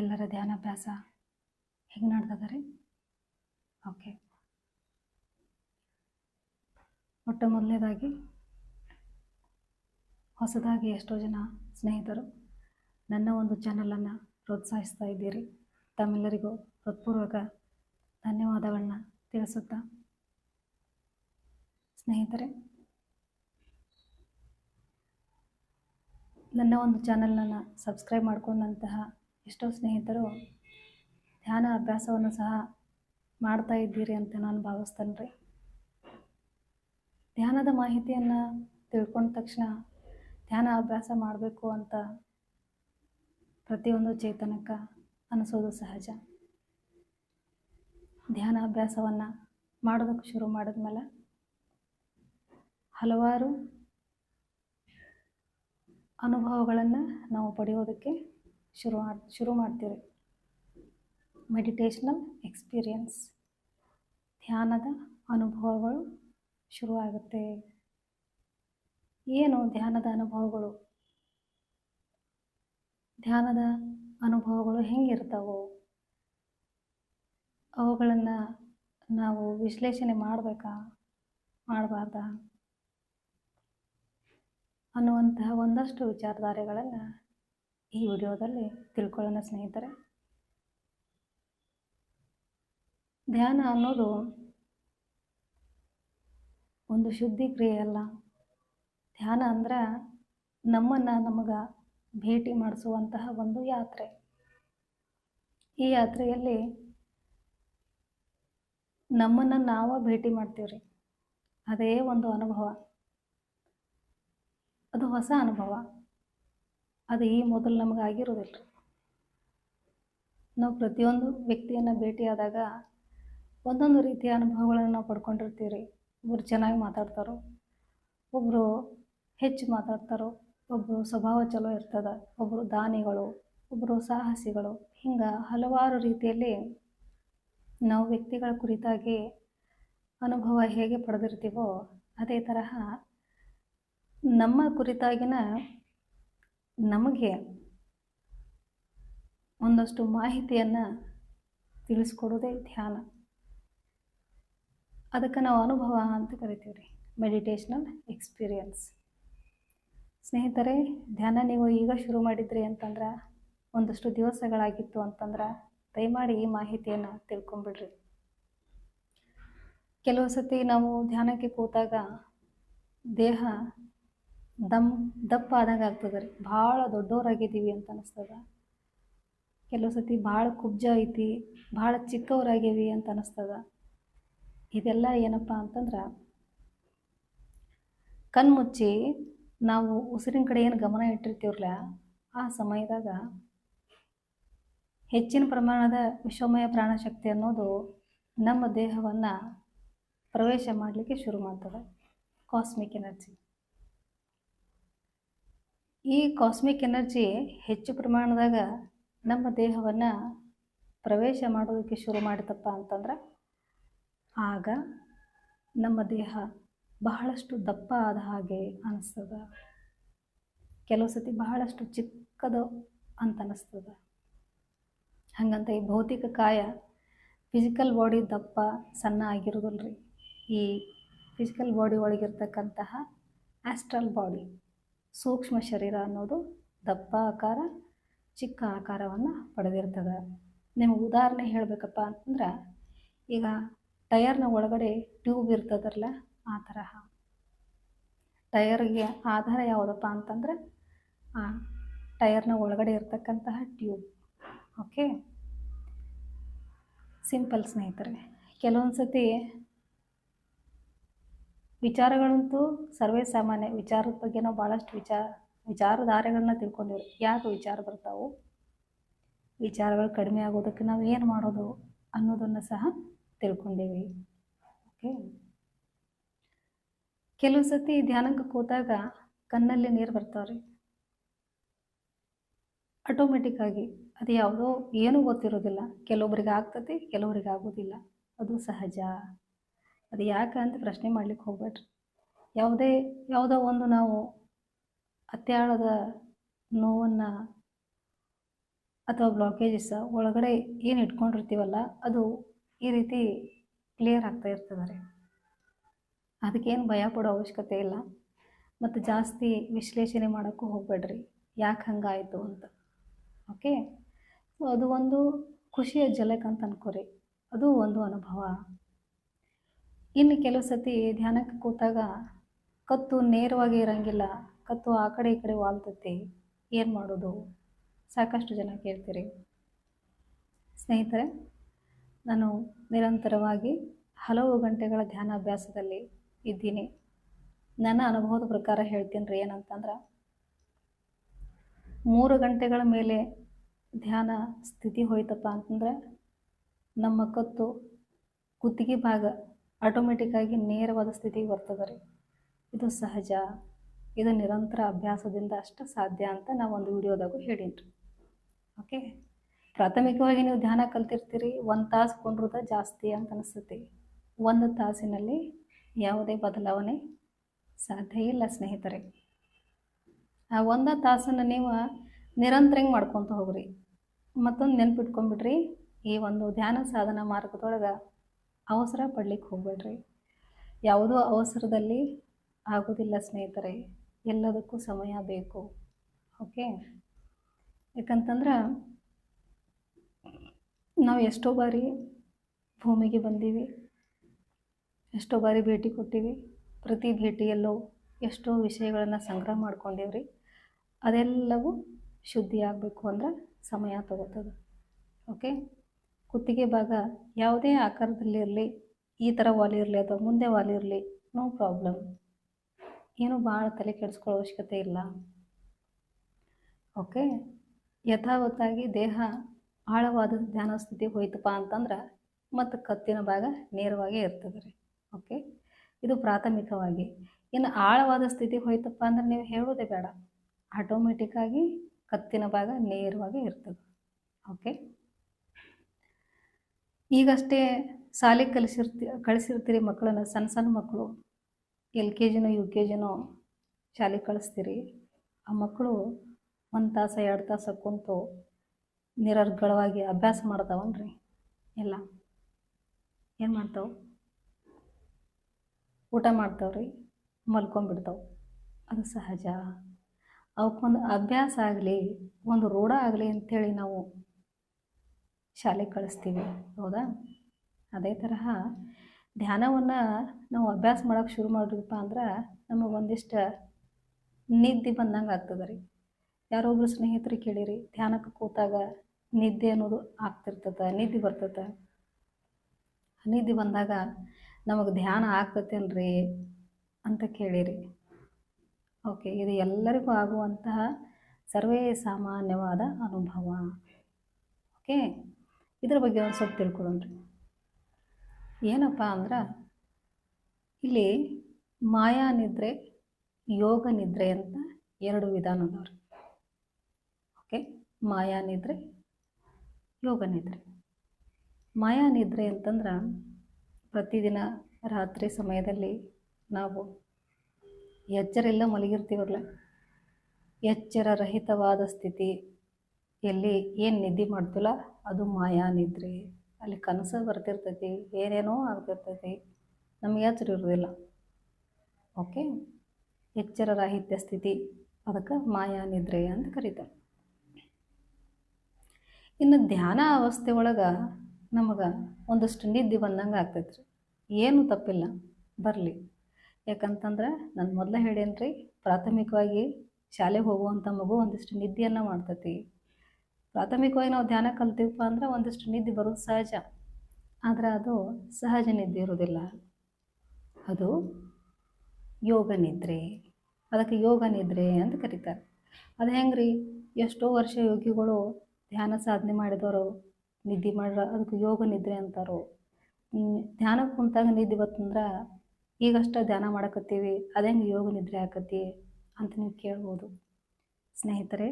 ಎಲ್ಲರ ಧ್ಯಾನಾಭ್ಯಾಸ ಹೆಂಗೆ ನಡ್ದದ ರೀ? ಓಕೆ ಮೊಟ್ಟ ಮೊದಲನೇದಾಗಿ ಹೊಸದಾಗಿ ಎಷ್ಟೋ ಜನ ಸ್ನೇಹಿತರು ನನ್ನ ಒಂದು ಚಾನಲನ್ನು ಪ್ರೋತ್ಸಾಹಿಸ್ತಾ ಇದ್ದೀರಿ. ತಮ್ಮೆಲ್ಲರಿಗೂ ಹೃತ್ಪೂರ್ವಕ ಧನ್ಯವಾದಗಳನ್ನ ತಿಳಿಸುತ್ತಾ ಸ್ನೇಹಿತರೆ, ನನ್ನ ಒಂದು ಚಾನಲನ್ನು ಸಬ್ಸ್ಕ್ರೈಬ್ ಮಾಡಿಕೊಂಡಂತಹ ಎಷ್ಟೋ ಸ್ನೇಹಿತರು ಧ್ಯಾನ ಅಭ್ಯಾಸವನ್ನು ಸಹ ಮಾಡ್ತಾ ಇದ್ದೀರಿ ಅಂತ ನಾನು ಭಾವಿಸ್ತೇನೆ ರೀ ಧ್ಯಾನದ ಮಾಹಿತಿಯನ್ನು ತಿಳ್ಕೊಂಡ ತಕ್ಷಣ ಧ್ಯಾನ ಅಭ್ಯಾಸ ಮಾಡಬೇಕು ಅಂತ ಪ್ರತಿಯೊಂದು ಚೇತನಕ್ಕೆ ಅನಿಸೋದು ಸಹಜ. ಧ್ಯಾನ ಅಭ್ಯಾಸವನ್ನು ಮಾಡೋದಕ್ಕೆ ಶುರು ಮಾಡಿದ್ಮೇಲೆ ಹಲವಾರು ಅನುಭವಗಳನ್ನು ನಾವು ಪಡೆಯೋದಕ್ಕೆ ಶುರು ಮಾಡಿ ಶುರು ಮಾಡ್ತೀವಿ ಮೆಡಿಟೇಷನಲ್ ಎಕ್ಸ್ಪೀರಿಯನ್ಸ್ ಧ್ಯಾನದ ಅನುಭವಗಳು ಶುರುವಾಗುತ್ತೆ. ಏನು ಧ್ಯಾನದ ಅನುಭವಗಳು? ಧ್ಯಾನದ ಅನುಭವಗಳು ಹೆಂಗಿರ್ತಾವೋ? ಅವುಗಳನ್ನು ನಾವು ವಿಶ್ಲೇಷಣೆ ಮಾಡಬೇಕಾ? ಮಾಡಬಾರ್ದ? ಅನ್ನುವಂತಹ ಒಂದಷ್ಟು ವಿಚಾರಧಾರೆಗಳನ್ನು ಈ ವಿಡಿಯೋದಲ್ಲಿ ತಿಳ್ಕೊಳ್ಳೋಣ ಸ್ನೇಹಿತರೆ. ಧ್ಯಾನ ಅನ್ನೋದು ಒಂದು ಶುದ್ಧಿ ಕ್ರಿಯೆ ಅಲ್ಲ. ಧ್ಯಾನ ಅಂದ್ರೆ ನಮ್ಮನ್ನು ನಮಗೆ ಭೇಟಿ ಮಾಡಿಸುವಂತಹ ಒಂದು ಯಾತ್ರೆ. ಈ ಯಾತ್ರೆಯಲ್ಲಿ ನಮ್ಮನ್ನು ನಾವು ಭೇಟಿ ಮಾಡ್ತೀವಿ ರೀ ಅದೇ ಒಂದು ಅನುಭವ. ಅದು ಹೊಸ ಅನುಭವ. ಅದು ಈ ಮೊದಲು ನಮಗೆ ಆಗಿರೋದಿಲ್ಲ ರೀ. ನಾವು ಪ್ರತಿಯೊಂದು ವ್ಯಕ್ತಿಯನ್ನು ಭೇಟಿಯಾದಾಗ ಒಂದೊಂದು ರೀತಿಯ ಅನುಭವಗಳನ್ನು ನಾವು ಪಡ್ಕೊಂಡಿರ್ತೀವಿ ರೀ. ಒಬ್ಬರು ಚೆನ್ನಾಗಿ ಮಾತಾಡ್ತಾರೋ ಒಬ್ಬರು ಹೆಚ್ಚು ಮಾತಾಡ್ತಾರೋ ಒಬ್ಬರು ಸ್ವಭಾವ ಚಲೋ ಇರ್ತದೆ ಒಬ್ಬರು ದಾನಿಗಳು ಒಬ್ಬರು ಸಾಹಸಿಗಳು, ಹಿಂಗೆ ಹಲವಾರು ರೀತಿಯಲ್ಲಿ ನಾವು ವ್ಯಕ್ತಿಗಳ ಕುರಿತಾಗಿ ಅನುಭವ ಹೇಗೆ ಪಡೆದಿರ್ತೀವೋ ಅದೇ ತರಹ ನಮ್ಮ ಕುರಿತಾಗಿನ ನಮಗೆ ಒಂದಷ್ಟು ಮಾಹಿತಿಯನ್ನು ತಿಳಿಸ್ಕೊಡೋದೇ ಧ್ಯಾನ. ಅದಕ್ಕೆ ನಾವು ಅನುಭವ ಅಂತ ಕರಿತೀವಿ ರೀ ಮೆಡಿಟೇಷ್ನಲ್ ಎಕ್ಸ್ಪೀರಿಯನ್ಸ್ ಸ್ನೇಹಿತರೆ, ಧ್ಯಾನ ನೀವು ಈಗ ಶುರು ಮಾಡಿದ್ರಿ ಅಂತಂದ್ರೆ, ಒಂದಷ್ಟು ದಿವಸಗಳಾಗಿತ್ತು ಅಂತಂದ್ರೆ, ದಯಮಾಡಿ ಈ ಮಾಹಿತಿಯನ್ನು ತಿಳ್ಕೊಂಬಿಡ್ರಿ. ಕೆಲವು ಸತಿ ನಾವು ಧ್ಯಾನಕ್ಕೆ ಕೂತಾಗ ದೇಹ ದಮ್, ದಪ್ಪ ಆದಂಗೆ ಆಗ್ತದೆ ರೀ. ಭಾಳ ದೊಡ್ಡವರಾಗಿದ್ದೀವಿ ಅಂತ ಅನಿಸ್ತದ. ಕೆಲವು ಸತಿ ಭಾಳ ಕುಬ್ಜ ಐತಿ, ಭಾಳ ಚಿಕ್ಕವರಾಗೀವಿ ಅಂತ ಅನಿಸ್ತದ. ಇದೆಲ್ಲ ಏನಪ್ಪ ಅಂತಂದ್ರೆ ಕಣ್ಮುಚ್ಚಿ ನಾವು ಉಸಿರಿನ ಕಡೆ ಏನು ಗಮನ ಇಟ್ಟಿರ್ತೀವ್ರಲ್ಲ, ಆ ಸಮಯದಾಗ ಹೆಚ್ಚಿನ ಪ್ರಮಾಣದ ವಿಶ್ವಮಯ ಪ್ರಾಣಶಕ್ತಿ ಅನ್ನೋದು ನಮ್ಮ ದೇಹವನ್ನು ಪ್ರವೇಶ ಮಾಡಲಿಕ್ಕೆ ಶುರು ಮಾಡ್ತದೆ. ಕಾಸ್ಮಿಕ್ ಎನರ್ಜಿ ಈ ಕಾಸ್ಮಿಕ್ ಎನರ್ಜಿ ಹೆಚ್ಚು ಪ್ರಮಾಣದಾಗ ನಮ್ಮ ದೇಹವನ್ನು ಪ್ರವೇಶ ಮಾಡೋದಕ್ಕೆ ಶುರು ಮಾಡಿತಪ್ಪ ಅಂತಂದ್ರೆ ಆಗ ನಮ್ಮ ದೇಹ ಬಹಳಷ್ಟು ದಪ್ಪ ಆದ ಹಾಗೆ ಅನ್ನಿಸ್ತದೆ ಕೆಲವು ಸತಿ ಬಹಳಷ್ಟು ಚಿಕ್ಕದು ಅಂತ ಅನ್ನಿಸ್ತದೆ ಹಾಗಂತ ಈ ಭೌತಿಕ ಕಾಯ ಫಿಸಿಕಲ್ ಬಾಡಿ ದಪ್ಪ ಸಣ್ಣ ಆಗಿರೋದಲ್ರಿ. ಈ ಫಿಸಿಕಲ್ ಬಾಡಿ ಒಳಗಿರ್ತಕ್ಕಂತಹ ಆಸ್ಟ್ರಲ್ ಬಾಡಿ ಸೂಕ್ಷ್ಮ ಶರೀರ ಅನ್ನೋದು ದಪ್ಪ ಆಕಾರ, ಚಿಕ್ಕ ಆಕಾರವನ್ನು ಪಡೆದಿರ್ತದೆ. ನಿಮಗೆ ಉದಾಹರಣೆ ಹೇಳಬೇಕಪ್ಪ ಅಂತಂದ್ರೆ ಈಗ ಟಯರ್ನ ಒಳಗಡೆ ಟ್ಯೂಬ್ ಇರ್ತದಲ್ಲ ಆ ತರಹ. ಟಯರ್ಗೆ ಆಧಾರ ಯಾವುದಪ್ಪ ಅಂತಂದ್ರೆ, ಆ ಟಯರ್ನ ಒಳಗಡೆ ಇರ್ತಕ್ಕಂತಹ ಟ್ಯೂಬ್. ಓಕೆ ಸಿಂಪಲ್ ಸ್ನೇಹಿತರೆ ಕೆಲವೊಂದು ಸತಿ ವಿಚಾರಗಳಂತೂ ಸರ್ವೇ ಸಾಮಾನ್ಯ ವಿಚಾರದ ಬಗ್ಗೆ ನಾವು ಭಾಳಷ್ಟು ವಿಚಾರ ವಿಚಾರಧಾರೆಗಳನ್ನ ತಿಳ್ಕೊಂಡಿವ್ರಿ. ಯಾಕೆ ವಿಚಾರ ಬರ್ತಾವು? ವಿಚಾರಗಳು ಕಡಿಮೆ ಆಗೋದಕ್ಕೆ ನಾವು ಏನು ಮಾಡೋದು ಅನ್ನೋದನ್ನು ಸಹ ತಿಳ್ಕೊಂಡೇವಿ. ಓಕೆ? ಕೆಲವು ಸತಿ ಧ್ಯಾನಕ್ಕೆ ಕೂತಾಗ ಕಣ್ಣಲ್ಲಿ ನೀರು ಬರ್ತಾವ್ರಿ. ಆಟೋಮೆಟಿಕ್ ಆಗಿ ಅದು ಯಾವುದೋ ಏನೂ ಗೊತ್ತಿರೋದಿಲ್ಲ. ಕೆಲವೊಬ್ರಿಗೆ ಆಗ್ತತಿ ಕೆಲವರಿಗೆ ಆಗೋದಿಲ್ಲ. ಅದು ಸಹಜ. ಅದು ಯಾಕೆ ಅಂತ ಪ್ರಶ್ನೆ ಮಾಡ್ಲಿಕ್ಕೆ ಹೋಗ್ಬೇಡ್ರಿ. ಯಾವುದೇ, ಯಾವುದೋ ಒಂದು ನಾವು ಅತ್ಯಾಳದ ನೋವನ್ನು ಅಥವಾ ಬ್ಲಾಕೇಜಸ್ ಒಳಗಡೆ ಏನು ಇಟ್ಕೊಂಡಿರ್ತೀವಲ್ಲ, ಅದು ಈ ರೀತಿ ಕ್ಲಿಯರ್ ಆಗ್ತಾ ಇರ್ತದೆ ರೀ. ಅದಕ್ಕೇನು ಭಯ ಪಡೋ ಅವಶ್ಯಕತೆ ಇಲ್ಲ. ಮತ್ತು ಜಾಸ್ತಿ ವಿಶ್ಲೇಷಣೆ ಮಾಡೋಕ್ಕೂ ಹೋಗಬೇಡ್ರಿ. ಯಾಕೆ ಹಂಗಾಯಿತು ಅಂತ. ಓಕೆ ಸೊ ಅದು ಒಂದು ಖುಷಿಯ ಜಲಕ್ ಅಂತ ಅನ್ಕೋರಿ. ಅದು ಒಂದು ಅನುಭವ. ಇನ್ನು ಕೆಲವು ಸತಿ ಧ್ಯಾನಕ್ಕೆ ಕೂತಾಗ ಕತ್ತು ನೇರವಾಗಿ ಇರಂಗಿಲ್ಲ, ಕತ್ತು ಆ ಕಡೆ ಈ ಕಡೆ ವಾಲ್ತತಿ, ಏನು ಮಾಡೋದು? ಸಾಕಷ್ಟು ಜನ ಕೇಳ್ತೀರಿ. ಸ್ನೇಹಿತರೆ, ನಾನು ನಿರಂತರವಾಗಿ ಹಲವು ಗಂಟೆಗಳ ಧ್ಯಾನಾಭ್ಯಾಸದಲ್ಲಿ ಇದ್ದೀನಿ. ನನ್ನ ಅನುಭವದ ಪ್ರಕಾರ ಹೇಳ್ತೀನಿ ರೀ ಏನಂತಂದ್ರೆ, ಮೂರು ಗಂಟೆಗಳ ಮೇಲೆ ಧ್ಯಾನ ಸ್ಥಿತಿ ಹೋಯ್ತಪ್ಪ ಅಂತಂದ್ರೆ, ನಮ್ಮ ಕತ್ತು ಕುತ್ತಿಗೆ ಭಾಗ ಆಟೋಮೆಟಿಕ್ಕಾಗಿ ನೇರವಾದ ಸ್ಥಿತಿಗೆ ಬರ್ತದೆ ರೀ. ಇದು ಸಹಜ. ಇದು ನಿರಂತರ ಅಭ್ಯಾಸದಿಂದ ಅಷ್ಟು ಸಾಧ್ಯ ಅಂತ ನಾವು ಒಂದು ವಿಡಿಯೋದಾಗೂ ಹೇಳೀನಿ ಓಕೆ ಪ್ರಾಥಮಿಕವಾಗಿ ನೀವು ಧ್ಯಾನ ಕಲ್ತಿರ್ತೀರಿ, ಒಂದು ತಾಸು ಕೊಂಡ್ರದ ಜಾಸ್ತಿ ಅಂತ ಅನಿಸ್ತೈತಿ. ಒಂದು ತಾಸಿನಲ್ಲಿ ಯಾವುದೇ ಬದಲಾವಣೆ ಸಾಧ್ಯ ಇಲ್ಲ ಸ್ನೇಹಿತರೆ. ಆ ಒಂದು ತಾಸನ್ನು ನೀವು ನಿರಂತರಂಗೆ ಮಾಡ್ಕೊತ ಹೋಗ್ರಿ? ಮತ್ತೊಂದು ನೆನ್ಪಿಟ್ಕೊಂಡ್ಬಿಡ್ರಿ, ಈ ಒಂದು ಧ್ಯಾನ ಸಾಧನ ಮಾರ್ಗದೊಳಗೆ ಅವಸರ ಪಡ್ಲಿಕ್ಕೆ ಹೋಗ್ಬೇಡ್ರಿ. ಯಾವುದೋ ಅವಸರದಲ್ಲಿ ಆಗೋದಿಲ್ಲ ಸ್ನೇಹಿತರೆ, ಎಲ್ಲದಕ್ಕೂ ಸಮಯ ಬೇಕು. ಓಕೆ? ಯಾಕಂತಂದ್ರೆ ನಾವು ಎಷ್ಟೋ ಬಾರಿ ಭೂಮಿಗೆ ಬಂದೀವಿ, ಎಷ್ಟೋ ಬಾರಿ ಭೇಟಿ ಕೊಟ್ಟಿವಿ, ಪ್ರತಿ ಭೇಟಿಯಲ್ಲೂ ಎಷ್ಟೋ ವಿಷಯಗಳನ್ನು ಸಂಗ್ರಹ ಮಾಡ್ಕೊಂಡೀವ್ರಿ. ಅದೆಲ್ಲವೂ ಶುದ್ಧಿ ಆಗಬೇಕು ಅಂದ್ರೆ ಸಮಯ ತಗೋತದೆ. ಓಕೆ? ಕುತ್ತಿಗೆ ಭಾಗ ಯಾವುದೇ ಆಕಾರದಲ್ಲಿರಲಿ ಈ ಥರ ವಾಲ್ ಇರಲಿ ಅಥವಾ ಮುಂದೆ ವಾಲ್ ಇರಲಿ ನೋ ಪ್ರಾಬ್ಲಮ್ ಏನು ಭಾಳ ತಲೆ ಕೆಡಿಸ್ಕೊಳ್ಳೋ ಅವಶ್ಯಕತೆ ಇಲ್ಲ. ಓಕೆ ಯಥಾವತ್ತಾಗಿ ದೇಹ ಆಳವಾದ ಧ್ಯಾನ ಸ್ಥಿತಿ ಹೋಯ್ತಪ್ಪ ಅಂತಂದ್ರೆ ಮತ್ತು ಕತ್ತಿನ ಭಾಗ ನೇರವಾಗಿ ಇರ್ತದೆ ರೀ. ಓಕೆ ಇದು ಪ್ರಾಥಮಿಕವಾಗಿ. ಇನ್ನು ಆಳವಾದ ಸ್ಥಿತಿ ಹೋಯ್ತಪ್ಪ ಅಂದ್ರೆ ನೀವು ಹೇಳೋದೇ ಬೇಡ. ಆಟೋಮೆಟಿಕ್ಕಾಗಿ ಕತ್ತಿನ ಭಾಗ ನೇರವಾಗಿ ಇರ್ತದೆ. ಓಕೆ ಈಗಷ್ಟೇ ಶಾಲೆಗೆ ಕಲಿಸಿರ್ತಿ, ಕಳಿಸಿರ್ತೀರಿ ಮಕ್ಕಳನ್ನು, ಸಣ್ಣ ಸಣ್ಣ ಮಕ್ಕಳು. ಎಲ್ ಕೆ ಜಿನೋ ಯು ಕೆ ಜಿನೋ ಶಾಲೆಗೆ ಕಳಿಸ್ತೀರಿ. ಆ ಮಕ್ಕಳು ಒಂದು ತಾಸು, ಎರಡು ತಾಸು ಕುಂತು ನಿರರ್ಗಳವಾಗಿ ಅಭ್ಯಾಸ ಮಾಡ್ತಾವನ್ರಿ ಎಲ್ಲ. ಏನು ಮಾಡ್ತಾವೆ? ಊಟ ಮಾಡ್ತಾವ್ರಿ, ಮಲ್ಕೊಂಡ್ಬಿಡ್ತಾವೆ. ಅದು ಸಹಜ. ಅವಕ್ಕೊಂದು ಅಭ್ಯಾಸ ಆಗಲಿ, ಒಂದು ರೂಢ ಆಗಲಿ ಅಂಥೇಳಿ ನಾವು ಶಾಲೆಗೆ ಕಳಿಸ್ತೀವಿ. ಹೌದಾ? ಅದೇ ತರಹ ಧ್ಯಾನವನ್ನು ನಾವು ಅಭ್ಯಾಸ ಮಾಡೋಕೆ ಶುರು ಮಾಡಿದ್ರಪ್ಪ ಅಂದ್ರೆ ನಮಗೆ ಒಂದಿಷ್ಟು ನಿದ್ದೆ ಬಂದಂಗೆ ಆಗ್ತದೆ ರೀ. ಯಾರೊಬ್ರು ಸ್ನೇಹಿತರು ಕೇಳಿರಿ, ಧ್ಯಾನಕ್ಕೆ ಕೂತಾಗ ನಿದ್ದೆ ಅನ್ನೋದು ಆಗ್ತಿರ್ತದೆ, ನಿದ್ದೆ ಬರ್ತದೆ. ನಿದ್ದೆ ಬಂದಾಗ ನಮಗೆ ಧ್ಯಾನ ಆಗ್ತತೇನ್ರಿ ಅಂತ ಕೇಳಿರಿ. ಓಕೆ, ಇದು ಎಲ್ಲರಿಗೂ ಆಗುವಂತಹ ಸರ್ವೇ ಸಾಮಾನ್ಯವಾದ ಅನುಭವ. ಓಕೆ? ಇದ್ರ ಬಗ್ಗೆ ಒಂದು ಸ್ವಲ್ಪ ತಿಳ್ಕೊಳ್ಳೋಣ್ರಿ. ಏನಪ್ಪ ಅಂದ್ರೆ, ಇಲ್ಲಿ ಮಾಯಾ ನಿದ್ರೆ, ಯೋಗ ನಿದ್ರೆ ಅಂತ ಎರಡು ವಿಧಾನ ಅದಾವ್ರಿ. ಓಕೆ? ಮಾಯಾ ನಿದ್ರೆ, ಯೋಗ ನಿದ್ರೆ. ಮಾಯಾ ನಿದ್ರೆ ಅಂತಂದ್ರೆ ಪ್ರತಿದಿನ ರಾತ್ರಿ ಸಮಯದಲ್ಲಿ ನಾವು ಎಚ್ಚರೆಲ್ಲ ಮಲಗಿರ್ತೀವಲ್ಲ, ಎಚ್ಚರ ರಹಿತವಾದ ಸ್ಥಿತಿ, ಎಲ್ಲಿ ಏನು ನಿದ್ದೆ ಮಾಡ್ತೀವಲ್ಲ ಅದು ಮಾಯಾ ನಿದ್ರೆ. ಅಲ್ಲಿ ಕನಸು ಬರ್ತಿರ್ತೈತಿ, ಏನೇನೋ ಆಗ್ತಿರ್ತೈತಿ, ನಮಗೆ ಎಚ್ಚರ ಇರೋದಿಲ್ಲ. ಓಕೆ ಎಚ್ಚರ ರಾಹಿತ್ಯ ಸ್ಥಿತಿ, ಅದಕ್ಕೆ ಮಾಯಾ ನಿದ್ರೆ ಅಂತ ಕರೀತಾರೆ. ಇನ್ನು ಧ್ಯಾನ ಅವಸ್ಥೆ ಒಳಗೆ ನಮಗೆ ಒಂದಷ್ಟು ನಿದ್ದೆ ಬಂದಂಗೆ ಆಗ್ತೈತೆ ರೀ ಏನು ತಪ್ಪಿಲ್ಲ, ಬರಲಿ. ಯಾಕಂತಂದ್ರೆ ನಾನು ಮೊದಲೇ ಹೇಳೇನ್ರಿ ರೀ ಪ್ರಾಥಮಿಕವಾಗಿ ಶಾಲೆಗೆ ಹೋಗುವಂಥ ಮಗು ಒಂದಿಷ್ಟು ನಿದ್ದೆಯನ್ನು ಮಾಡ್ತೈತಿ. ಪ್ರಾಥಮಿಕವಾಗಿ ನಾವು ಧ್ಯಾನ ಕಲ್ತೀವಪ್ಪ ಅಂದ್ರೆ ಒಂದಿಷ್ಟು ನಿದ್ದೆ ಬರೋದು ಸಹಜ. ಆದರೆ ಅದು ಸಹಜ ನಿದ್ದೆ ಇರೋದಿಲ್ಲ ಅದು ಯೋಗ ನಿದ್ರೆ. ಅದಕ್ಕೆ ಯೋಗ ನಿದ್ರೆ ಅಂತ ಕರೀತಾರೆ. ಅದು ಹೆಂಗೆ ರೀ ಎಷ್ಟೋ ವರ್ಷ ಯೋಗಿಗಳು ಧ್ಯಾನ ಸಾಧನೆ ಮಾಡಿದವರು, ನಿದ್ದೆ ಮಾಡ್ರ ಅದಕ್ಕೆ ಯೋಗ ನಿದ್ರೆ ಅಂತಾರೋ. ಧ್ಯಾನಕ್ಕೆ ಕುಂತಾಗ ನಿದ್ದೆ ಬತ್ತಂದ್ರೆ ಈಗಷ್ಟೇ ಧ್ಯಾನ ಮಾಡಕತ್ತೀವಿ ಅದೇಂಗೆ ಯೋಗ ನಿದ್ರೆ ಆಕತಿ ಅಂತ ನೀವು ಕೇಳ್ಬೋದು. ಸ್ನೇಹಿತರೆ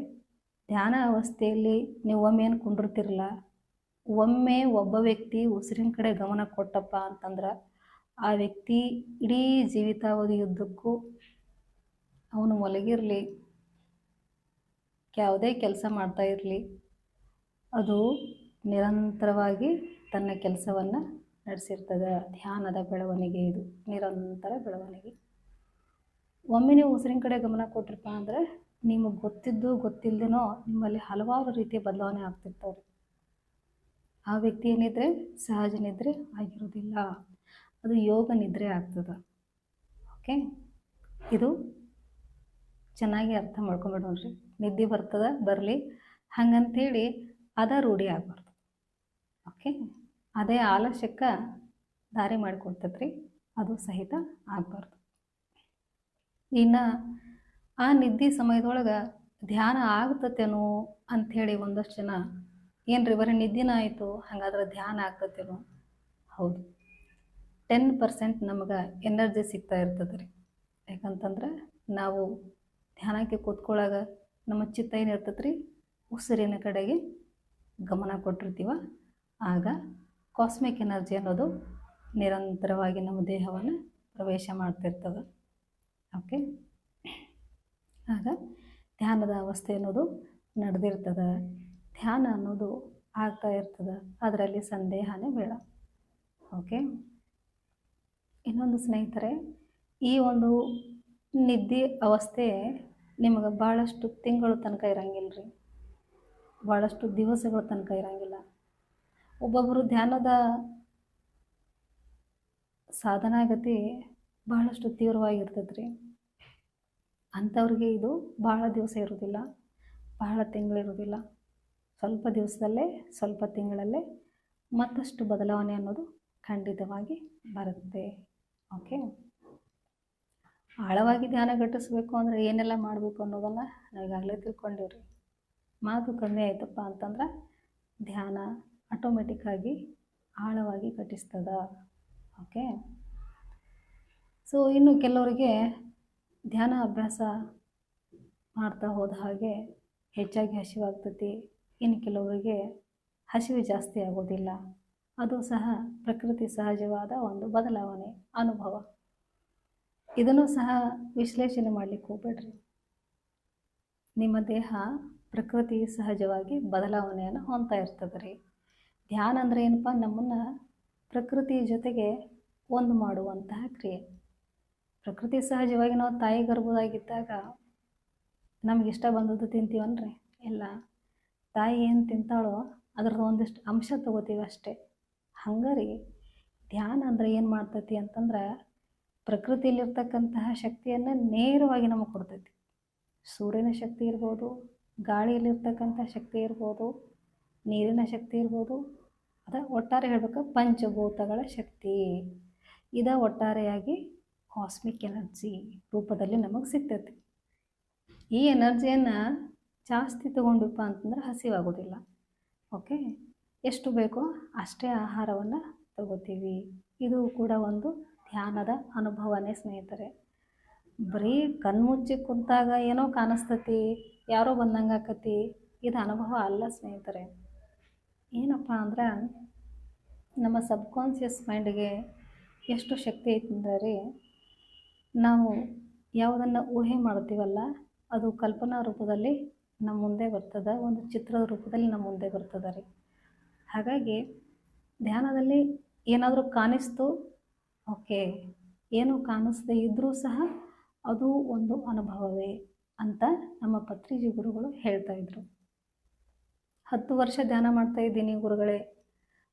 ಧ್ಯಾನ ಅವಸ್ಥೆಯಲ್ಲಿ ನೀವು ಒಮ್ಮೆ ಏನು ಕುಂಡಿರ್ತಿರಲ್ಲ ಒಮ್ಮೆ ಒಬ್ಬ ವ್ಯಕ್ತಿ ಉಸಿರಿನ ಕಡೆ ಗಮನ ಕೊಟ್ಟಪ್ಪ ಅಂತಂದ್ರೆ ಆ ವ್ಯಕ್ತಿ ಇಡೀ ಜೀವಿತಾವಧಿಯುದ್ದಕ್ಕೂ ಅವನು ಮಲಗಿರಲಿ, ಯಾವುದೇ ಕೆಲಸ ಮಾಡ್ತಾ ಇರಲಿ, ಅದು ನಿರಂತರವಾಗಿ ತನ್ನ ಕೆಲಸವನ್ನು ನಡೆಸಿರ್ತದೆ. ಧ್ಯಾನದ ಬೆಳವಣಿಗೆ ಇದು, ನಿರಂತರ ಬೆಳವಣಿಗೆ. ಒಮ್ಮೆ ನೀವು ಉಸಿರಿನ ಕಡೆ ಗಮನ ಕೊಟ್ರಪ್ಪ ಅಂದರೆ ನಿಮಗೆ ಗೊತ್ತಿದ್ದು ಗೊತ್ತಿಲ್ಲದೇನೋ ನಿಮ್ಮಲ್ಲಿ ಹಲವಾರು ರೀತಿಯ ಬದಲಾವಣೆ ಆಗ್ತಿರ್ತಾವೆ ಆ ವ್ಯಕ್ತಿ ಏನಿದ್ರೆ ಸಹಜ ನಿದ್ರೆ ಆಗಿರೋದಿಲ್ಲ ಅದು ಯೋಗ ನಿದ್ರೆ ಆಗ್ತದೆ. ಓಕೆ ಇದು ಚೆನ್ನಾಗಿ ಅರ್ಥ ಮಾಡ್ಕೊಂಬಿಡೋಣ್ರಿ ನಿದ್ದೆ ಬರ್ತದೆ, ಬರಲಿ. ಹಂಗಂತೇಳಿ ಅದ ರೂಢಿ ಆಗಬಾರ್ದು. ಓಕೆ ಅದೇ ಆಲಸ್ಯಕ್ಕೆ ದಾರಿ ಮಾಡಿಕೊಡ್ತದ್ರಿ ಅದು ಸಹಿತ ಆಗಬಾರ್ದು. ಇನ್ನು ಆ ನಿದ್ದೆ ಸಮಯದೊಳಗೆ ಧ್ಯಾನ ಆಗ್ತತೇನೋ ಅಂಥೇಳಿ ಒಂದಷ್ಟು ಜನ, ಏನ್ರಿ ಬರೀ ನಿದ್ದಿನ ಆಯಿತು, ಹಾಗಾದ್ರೆ ಧ್ಯಾನ ಆಗ್ತತೇನೋ? ಹೌದು. ಟೆನ್ ಪರ್ಸೆಂಟ್ ನಮಗೆ ಎನರ್ಜಿ ಸಿಗ್ತಾ ಇರ್ತದೆ ರೀ ಯಾಕಂತಂದ್ರೆ ನಾವು ಧ್ಯಾನಕ್ಕೆ ಕೂತ್ಕೊಳ್ಳಾಗ ನಮ್ಮ ಚಿತ್ತ ಏನು ಇರ್ತೈತೆ ರೀ ಉಸಿರಿನ ಕಡೆಗೆ ಗಮನ ಕೊಟ್ಟಿರ್ತೀವ. ಆಗ ಕಾಸ್ಮಿಕ್ ಎನರ್ಜಿ ಅನ್ನೋದು ನಿರಂತರವಾಗಿ ನಮ್ಮ ದೇಹವನ್ನು ಪ್ರವೇಶ ಮಾಡ್ತಿರ್ತದೆ. ಓಕೆ ಆಗ ಧ್ಯಾನದ ಅವಸ್ಥೆ ಅನ್ನೋದು ನಡೆದಿರ್ತದೆ. ಧ್ಯಾನ ಅನ್ನೋದು ಆಗ್ತಾ ಇರ್ತದೆ. ಅದರಲ್ಲಿ ಸಂದೇಹನೇ ಬೇಡ. ಓಕೆ ಇನ್ನೊಂದು ಸ್ನೇಹಿತರೆ, ಈ ಒಂದು ನಿದ್ದೆ ಅವಸ್ಥೆ ನಿಮಗೆ ಭಾಳಷ್ಟು ತಿಂಗಳು ತನಕ ಇರಂಗಿಲ್ಲ ರೀ ಭಾಳಷ್ಟು ದಿವಸಗಳ ತನಕ ಇರಂಗಿಲ್ಲ. ಒಬ್ಬೊಬ್ಬರು ಧ್ಯಾನದ ಸಾಧನಾಗತಿ ಬಹಳಷ್ಟು ತೀವ್ರವಾಗಿರ್ತದೆ ರೀ ಅಂಥವ್ರಿಗೆ ಇದು ಭಾಳ ದಿವಸ ಇರೋದಿಲ್ಲ ಬಹಳ ತಿಂಗಳಿರೋದಿಲ್ಲ ಸ್ವಲ್ಪ ದಿವಸದಲ್ಲೇ, ಸ್ವಲ್ಪ ತಿಂಗಳಲ್ಲೇ ಮತ್ತಷ್ಟು ಬದಲಾವಣೆ ಅನ್ನೋದು ಖಂಡಿತವಾಗಿ ಬರುತ್ತೆ. ಓಕೆ? ಆಳವಾಗಿ ಧ್ಯಾನ ಘಟಿಸ್ಬೇಕು ಅಂದರೆ ಏನೆಲ್ಲ ಮಾಡಬೇಕು ಅನ್ನೋದನ್ನು ನಾವೀಗಾಗಲೇ ತಿಳ್ಕೊಂಡಿವ್ರಿ. ಮಾತು ಕಮ್ಮಿ ಆಯ್ತಪ್ಪ ಅಂತಂದ್ರೆ ಧ್ಯಾನ ಆಟೋಮೆಟಿಕ್ಕಾಗಿ ಆಳವಾಗಿ ಘಟಿಸ್ತದ. ಓಕೆ? ಸೊ ಇನ್ನು ಕೆಲವರಿಗೆ ಧ್ಯಾನ ಅಭ್ಯಾಸ ಮಾಡ್ತಾ ಹೋದ ಹಾಗೆ ಹೆಚ್ಚಾಗಿ ಹಸಿವಾಗ್ತತಿ ಇನ್ನು ಕೆಲವರಿಗೆ ಹಸಿವು ಜಾಸ್ತಿ ಆಗೋದಿಲ್ಲ. ಅದು ಸಹ ಪ್ರಕೃತಿ ಸಹಜವಾದ ಒಂದು ಬದಲಾವಣೆ, ಅನುಭವ. ಇದನ್ನು ಸಹ ವಿಶ್ಲೇಷಣೆ ಮಾಡಲಿಕ್ಕೆ ಹೋಗ್ಬೇಡ್ರಿ. ನಿಮ್ಮ ದೇಹ ಪ್ರಕೃತಿ ಸಹಜವಾಗಿ ಬದಲಾವಣೆಯನ್ನು ಹೊಂದ್ತಾ ಇರ್ತದೆ ರೀ. ಧ್ಯಾನ ಅಂದರೆ ಏನಪ್ಪ, ನಮ್ಮನ್ನು ಪ್ರಕೃತಿ ಜೊತೆಗೆ ಒಂದು ಮಾಡುವಂತಹ ಕ್ರಿಯೆ. ಪ್ರಕೃತಿ ಸಹಜವಾಗಿ ನಾವು ತಾಯಿ ಗರ್ಭದಾಗಿದ್ದಾಗ ನಮ್ಗೆ ಇಷ್ಟ ಬಂದದ್ದು ತಿಂತೀವನ್ರಿ. ಇಲ್ಲ, ತಾಯಿ ಏನು ತಿಂತಾಳೋ ಅದ್ರದ್ದು ಒಂದಿಷ್ಟು ಅಂಶ ತಗೋತೀವಿ ಅಷ್ಟೇ. ಹಂಗಾರಿ, ಧ್ಯಾನ ಅಂದರೆ ಏನು ಮಾಡ್ತೈತಿ ಅಂತಂದ್ರೆ ಪ್ರಕೃತಿಯಲ್ಲಿರ್ತಕ್ಕಂತಹ ಶಕ್ತಿಯನ್ನು ನೇರವಾಗಿ ನಮಗೆ ಕೊಡ್ತೈತಿ. ಸೂರ್ಯನ ಶಕ್ತಿ ಇರ್ಬೋದು, ಗಾಳಿಯಲ್ಲಿರ್ತಕ್ಕಂಥ ಶಕ್ತಿ ಇರ್ಬೋದು, ನೀರಿನ ಶಕ್ತಿ ಇರ್ಬೋದು, ಅದ ಒಟ್ಟಾರೆ ಹೇಳ್ಬೇಕು ಪಂಚಭೂತಗಳ ಶಕ್ತಿ. ಇದ ಒಟ್ಟಾರೆಯಾಗಿ ಕಾಸ್ಮಿಕ್ ಎನರ್ಜಿ ರೂಪದಲ್ಲಿ ನಮಗೆ ಸಿಗ್ತೈತಿ. ಈ ಎನರ್ಜಿಯನ್ನು ಜಾಸ್ತಿ ತೊಗೊಂಡಪ್ಪ ಅಂತಂದ್ರೆ ಹಸಿವಾಗೋದಿಲ್ಲ. ಓಕೆ ಎಷ್ಟು ಬೇಕೋ ಅಷ್ಟೇ ಆಹಾರವನ್ನು ತಗೋತೀವಿ. ಇದು ಕೂಡ ಒಂದು ಧ್ಯಾನದ ಅನುಭವನೇ ಸ್ನೇಹಿತರೆ. ಬರೀ ಕಣ್ಮುಚ್ಚಿ ಕುಂತಾಗ ಏನೋ ಕಾಣಿಸ್ತತಿ, ಯಾರೋ ಬಂದಂಗೆ ಆಕತಿ, ಇದು ಅನುಭವ ಅಲ್ಲ ಸ್ನೇಹಿತರೆ. ಏನಪ್ಪ ಅಂದ್ರೆ ನಮ್ಮ ಸಬ್ಕಾನ್ಷಿಯಸ್ ಮೈಂಡ್ಗೆ ಎಷ್ಟು ಶಕ್ತಿ ಐತಿ ಅಂದ್ರೆ ರೀ ನಾವು ಯಾವುದನ್ನು ಊಹೆ ಮಾಡ್ತೀವಲ್ಲ ಅದು ಕಲ್ಪನಾ ರೂಪದಲ್ಲಿ ನಮ್ಮ ಮುಂದೆ ಬರ್ತದೆ, ಒಂದು ಚಿತ್ರದ ರೂಪದಲ್ಲಿ ನಮ್ಮ ಮುಂದೆ ಬರ್ತದೆ ರೀ. ಹಾಗಾಗಿ ಧ್ಯಾನದಲ್ಲಿ ಏನಾದರೂ ಕಾಣಿಸ್ತು? ಓಕೆ. ಏನು ಕಾಣಿಸ್ದೇ ಇದ್ದರೂ ಸಹ ಅದು ಒಂದು ಅನುಭವವೇ ಅಂತ ನಮ್ಮ ಪತ್ರಿಜಿ ಗುರುಗಳು ಹೇಳ್ತಾ ಇದ್ರು. ಹತ್ತು ವರ್ಷ ಧ್ಯಾನ ಮಾಡ್ತಾ ಇದ್ದೀನಿ ಗುರುಗಳೇ.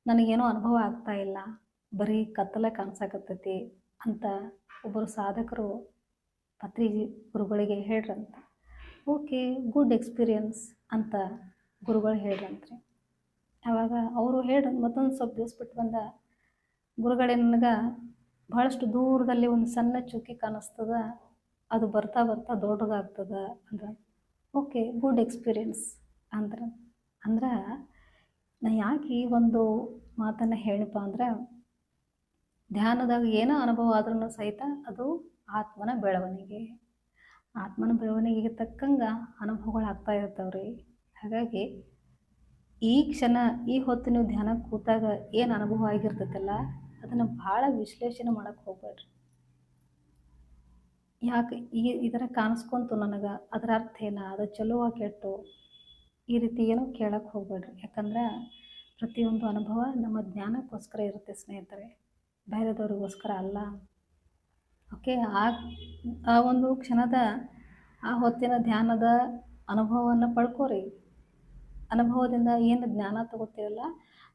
ನನಗೇನೋ ಅನುಭವ ಆಗ್ತಾ ಇಲ್ಲ. ಬರೀ ಕತ್ತಲೆ ಕಾಣಿಸಕತ್ತೈತಿ ಅಂತ ಒಬ್ಬರು ಸಾಧಕರು ಪತ್ರಿಜಿ ಗುರುಗಳಿಗೆ ಹೇಳ್ರಂತ, ಓಕೆ, ಗುಡ್ ಎಕ್ಸ್ಪೀರಿಯನ್ಸ್ ಅಂತ ಗುರುಗಳು ಹೇಳ್ರಂತ್ರಿ. ಆವಾಗ ಅವರು ಹೇಳ್ರ, ಮತ್ತೊಂದು ಸ್ವಲ್ಪ ದಿವಸ ಬಿಟ್ಟು ಬಂದ ಗುರುಗಳೇ, ನನಗೆ ಭಾಳಷ್ಟು ದೂರದಲ್ಲಿ ಒಂದು ಸಣ್ಣ ಚುಕ್ಕಿ ಕಾಣಿಸ್ತದ, ಅದು ಬರ್ತಾ ಬರ್ತಾ ದೊಡ್ಡದಾಗ್ತದ ಅಂದ್ರೆ, ಓಕೆ, ಗುಡ್ ಎಕ್ಸ್ಪೀರಿಯನ್ಸ್ ಅಂದ್ರೆ ಅಂದ್ರೆ ನಾ ಯಾಕೆ ಒಂದು ಮಾತನ್ನು ಹೇಳಪ್ಪ ಅಂದ್ರೆ ಧ್ಯಾನದಾಗ ಏನೋ ಅನುಭವ ಆದ್ರೂ ಸಹಿತ ಅದು ಆತ್ಮನ ಬೆಳವಣಿಗೆ. ಆತ್ಮನ ಬೆಳವಣಿಗೆಗೆ ತಕ್ಕಂಗೆ ಅನುಭವಗಳು ಆಗ್ತಾ ರೀ ಹಾಗಾಗಿ ಈ ಕ್ಷಣ, ಈ ಹೊತ್ತು ನೀವು ಧ್ಯಾನ ಕೂತಾಗ ಏನು ಅನುಭವ ಆಗಿರ್ತೈತಲ್ಲ, ಅದನ್ನು ಭಾಳ ವಿಶ್ಲೇಷಣೆ ಮಾಡಕ್ಕೆ ಹೋಗ್ಬೇಡ್ರಿ. ಯಾಕೆ ಈ ಇದರ ಕಾಣಿಸ್ಕೊಂತು ನನಗೆ, ಅದರ ಅರ್ಥ ಏನ? ಅದು ಚಲೋ ಕೆಟ್ಟು? ಈ ರೀತಿ ಏನೋ ಕೇಳಕ್ಕೆ ಹೋಗ್ಬೇಡ್ರಿ. ಯಾಕಂದ್ರೆ ಪ್ರತಿಯೊಂದು ಅನುಭವ ನಮ್ಮ ಜ್ಞಾನಕ್ಕೋಸ್ಕರ ಇರುತ್ತೆ ಸ್ನೇಹಿತರೆ. ಬೇರೆದವ್ರಿಗೋಸ್ಕರ ಅಲ್ಲ. ಓಕೆ ಆ ಆ ಒಂದು ಕ್ಷಣದ, ಆ ಹೊತ್ತಿನ ಧ್ಯಾನದ ಅನುಭವವನ್ನು ಪಡ್ಕೋರಿ. ಅನುಭವದಿಂದ ಏನು ಜ್ಞಾನ ತಗೋತೀರಲ್ಲ,